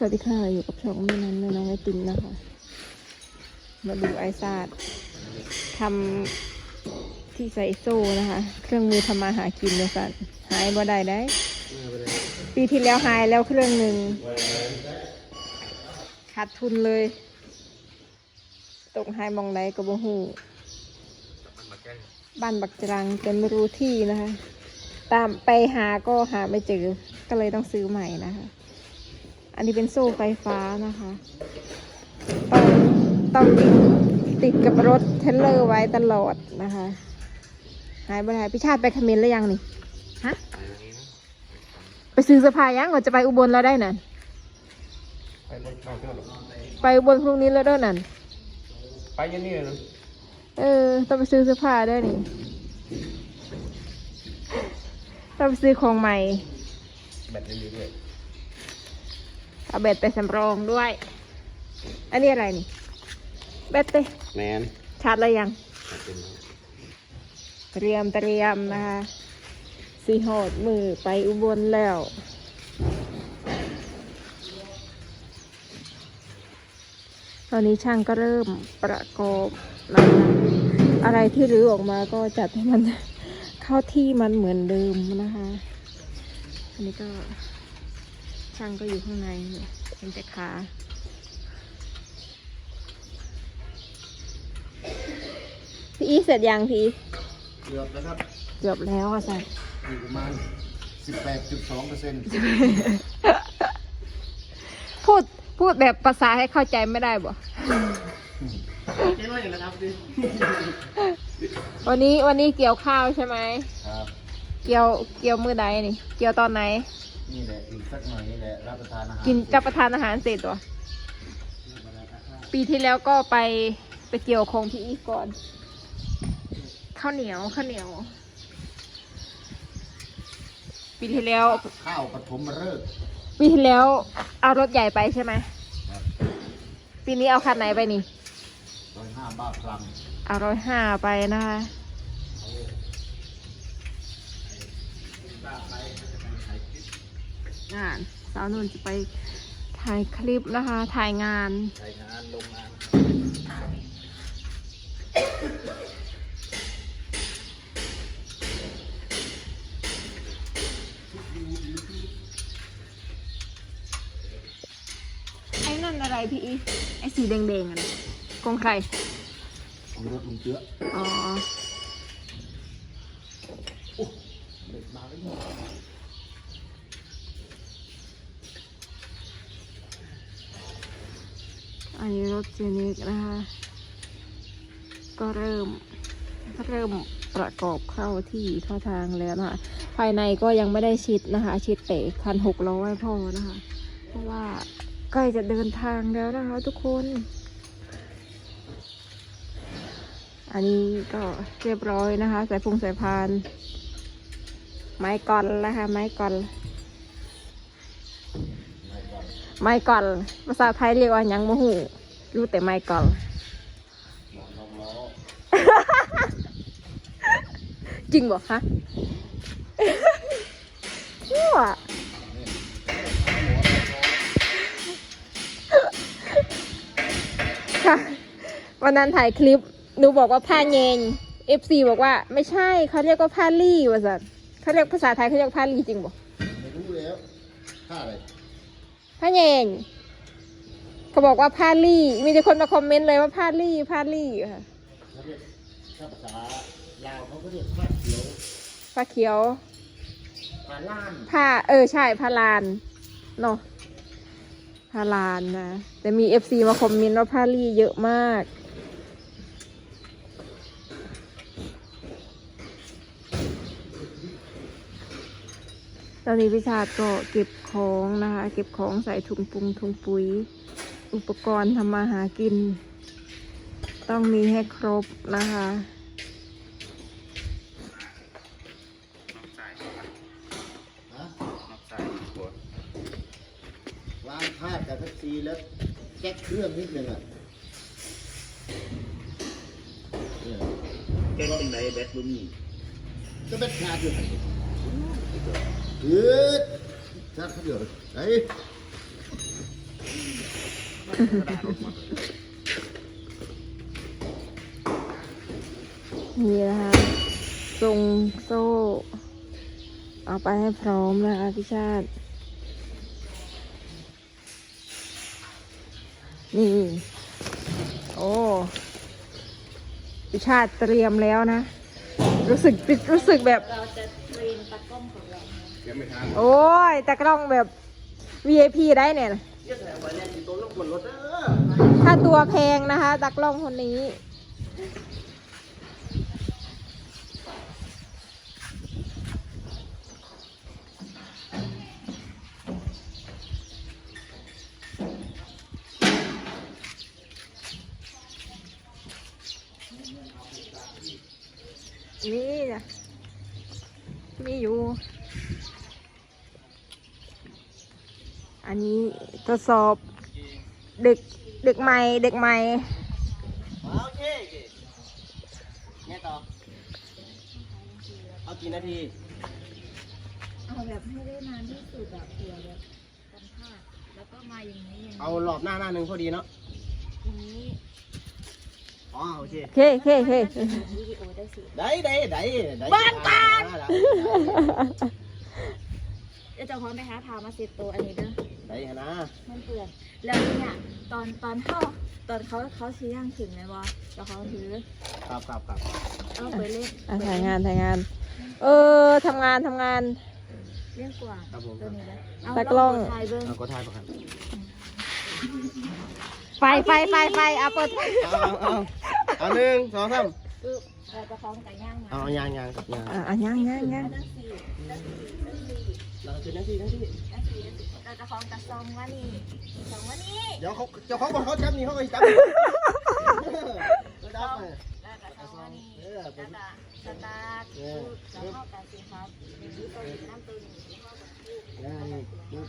สวัสดีค่ะ อยู่กับช่องแม่นั้นแม่น้องไอติมนะคะ มาดูไอซาดทำที่ใส่โซ่นะคะ เครื่องมือทำมาหากินเลยสันหายบ่ได้ได้ ปีที่แล้วหายแล้วเครื่องหนึ่งขาดทุนเลย ตกหายมองไหนก็บ่หูบ้านบักจรังแต่ไม่รู้ที่นะคะ ตามไปหาก็หาไม่เจอ ก็เลยต้องซื้อใหม่นะคะ อันนี้เป็นโซ่ไฟฟ้านะคะต้องต้องติดติดกับรถเทรลเลอร์ไว้ตลอดนะคะ หายไปไหนพี่ชาติไปเขมรแล้วยังนี่ฮะไปซื้อเสภายังก่อนจะไปอุบลแล้วได้นั่นไปรถเข้าเที่ยวหรอไปอุบลพรุ่งนี้แล้วเด้วยนั่นไปอยันนี่เลยนะเออ ต้องไปซื้อเสื้อผ้าได้วยนี่ต้องไปซื้อของใหม่ แบตเรื่อย เอาแบตไปสำรองด้วย อันนี้อะไรนี่แบตเต้ๆแมนชาร์จแล้วยัง เตรียมเตรียมนะคะสีหอดมือไปอุบลแล้ว ตอนนี้ช่างก็เริ่มประกอบนะคะอะไรที่รื้อออกมาก็จัดให้มันเข้าที่มันเหมือนเดิมนะคะ อันนี้ก็ ช่างก็อยู่ข้างในเนี่ยเป็นแต่ขาพี่อีเสร็จยังพี่อีเกือบนะครับเกือบแล้วค่ะสันอยู่ประมาณ 18.2เปอร์เซ็นต์พูดพูดแบบภาษาให้เข้าใจไม่ได้บ่คิดว่าอย่างไรครับดิวันนี้วันนี้เกี่ยวข้าวใช่ไหมครับ เกี่ยวเกี่ยวมือใดนี่ เกี่ยวตอนไหนนี่แหละอีก สักหน่อยนี่แหละรับประทานอาหารกินจะประทานอาหารเสร็จวะปีที่แล้วก็ไปไปเกี่ยวของพี่อีกก่อน ข้าวเหนียวข้าวเหนียว ปีที่แล้ว ข้าวปฐมฤกษ์ปีที่แล้วเอารถใหญ่ไปใช่ไหมครับปีนี้เอาคันไหนไปนี่ร้อยห้าบ้าพลังเอาร้อยห้าไปนะคะ งาน สาวนุ่นจะไปถ่ายคลิปนะคะ ถ่ายงานรายงานลงงานไอ้นั่นอะไรพี่อีไอ้สีแดงๆอะนะของใครของรถลุงเชื้ออ๋อเด็กมาแล้วเนี่ย อันนี้รถเจนิกนะคะ ก็เริ่มเริ่มประกอบเข้าที่เข้าทางแล้วนะคะ ภายในก็ยังไม่ได้ชิดนะคะ ชิดแต่คันหกร้อยพอนะคะ เพราะว่าใกล้จะเดินทางแล้วนะคะ ทุกคน อันนี้ก็เรียบร้อยนะคะ ใสายพงใสายพาน ไม้กอนนะคะ ไม้กอน ไม้กอนภาษาไทยเรียกว่ายังโมหูรู้แต่ไม้กอนลจริงบอกฮะชั่วค่ะ วันนั้นถ่ายคลิปหนูบอกว่าผ้าเยง FC บอกว่า ไม่ใช่เขาเรียกว่าผ้าลี่ว่าสันเขาเรียกภาษาไทยเขาเรียกผ้าลี่จริงบอกไม่รู้แล้วค่าอะไร พระเยงเขาบอกว่าพาลี่ มีแต่คนมาคอมเมนต์เลยว่าพาลี่พาลี่ค่ะเขาเรียกถ้าภาษาลาวเขาก็เรียกผ้าเขียวผ้าเขียวผ้าลานผ้าเออใช่ผ้าลานเนาะผ้าลานนะแต่มีเอฟซีมาคอมเมนต์ว่าพาลี่เยอะมาก ตอนนี้พิชาติก็เก็บของนะคะ เก็บของใส่ถุงปุงถุงปุ๋ย อุปกรณ์ทำมาหากิน ต้องมีให้ครบนะคะฮะวางพาดกับแท็กซี่แล้วแก๊กเครื่องนิดนึงอะเนี่ยแกเป็นไหนแบตบุมีก็เป็นงานอยู่เออ ชาติเขาเดือดไอ้นี่นะคะทรงโซ่ เอาไปให้พร้อมนะคะพี่ชาติ นี่ โอ้พี่ชาติเตรียมแล้วนะ รู้สึกรู้สึกแบบ เราจะเตรียมตะก้องของเรา เดี๋ยวไม่ทันโอ้ยแต่กล้องแบบ VIP ได้เนี่ยเยอะแถวไว้แนด์อยู่ตรงลูกบนรถเด้อถ้าตัวแพงนะคะตากล้องคนนี้มีจ้ะมีอยู่ อันนี้ทดสอบเด็กเด็กใหม่เด็กใหม่โอเคโอเคเนี่ยต่อ เอากี่นาที เอาแบบให้ได้นานที่สุดแบบเผื่อแบบกันพลาดแล้วก็มาอย่างนี้อย่างนี้เอารอบหน้าหน้าหนึ่งพอดีเนาะ อย่างนี้อ๋อโอเคเคเคเควิดีโอได้สิได้ได้ได้ได้บ้านตาได้เดี๋ยวจะพร้อมไปหาพามาเซตโตวอันนี้เด้อ ได้นะมันเปื่อนแล้วเนี่ยตอนตอนเข้าตอนเขาเขาชี้ย่างถึงไหมวะแล้วเขาถือครับครับครับเอาไปเล่นอะถ่ายงานถ่ายงาน เออทำงานทำงานเรื่องกว่าครับผมตัวนี้เลยเอาตากล้องถ่ายเบิ้งเอาก็ทายประกันไฟไฟไฟไฟอะเปิดไฟเอาเอาเอาเอาหนึ่งสองสามปึ๊บเราจะคล้องกับย่างนะเอาเอายางยางกับยางอะอะย่างย่างย่างด้านสี่ด้านสี่ด้านสี่เราคือนั่นที่นั่นที่ด้านสี่ด้านสี่ เราจะคล้องกับซองว่านี่ซองว่านี่เดี๋ยวเขาเจ้าของบอกเขาจับนี่เขาก็จับก็ดับไปแล้วก็ซองว่านี่เออแล้วก็สตาร์ทปึ๊บแล้วเข้ากันสิครับอย่างนี้ตัวนี้น้ำตัวนี้เข้ากันปึ๊บอ่านี่นี่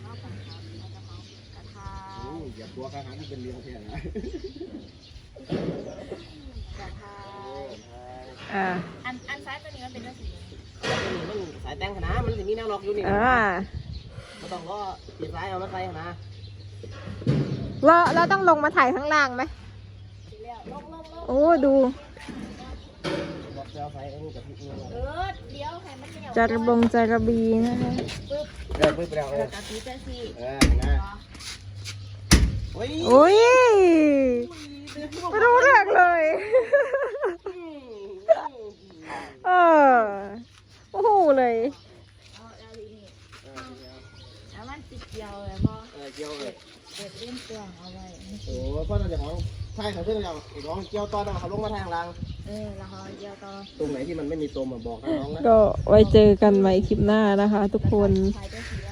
เข้ากันครับเราจะคล้องกระทาโอ้ยอย่ากลัวข้างหางที่เป็นเลี้ยงแค่นะกระทาอ่าอันอันซ้ายตัวนี้มันเป็นเรื่องสีมันสายแต่งขนาดมันจะมีแนวล็อกอยู่นี่อ่า ไม่ต้องก็ปิดซ้ายเอามาใส่ขนาดเราเราต้องลงมาถ่ายข้างล่างไหมสีแล้วลงลงลงโอ้ดูบอกจะเอาใส่ไอ้นี่กับพี่นี่เออเดี๋ยวให้มันเหนียวจาระบงจาระบีนะคะปึ๊บเดี๋ยวปึ๊บไปแล้วเอแล้อวก็สีจะสีเออนะโอ้ยโอ้ยไม่รู้เรื่องเลย เออ โอ้โหเลย เอาเอาอีนี่แล้วมัน ติดเกี่ยวเลยบ่เออเกี่ยวเลยเก็บเล่นเปลืองเอาไว้ไม่โอ้ติดพ่อเราจะของใช่เขาขึ้นเราอีกของเกี่ยวตอนเขาลงมาทางล่างเออแล้วเขาเกี่ยวต่อตรงไหนที่มันไม่มีตัวมาบอกน้องนะ ก็ไว้เจอกันใหม่คลิปหน้านะคะ ทุกคน ถ่ายได้สีแล้ว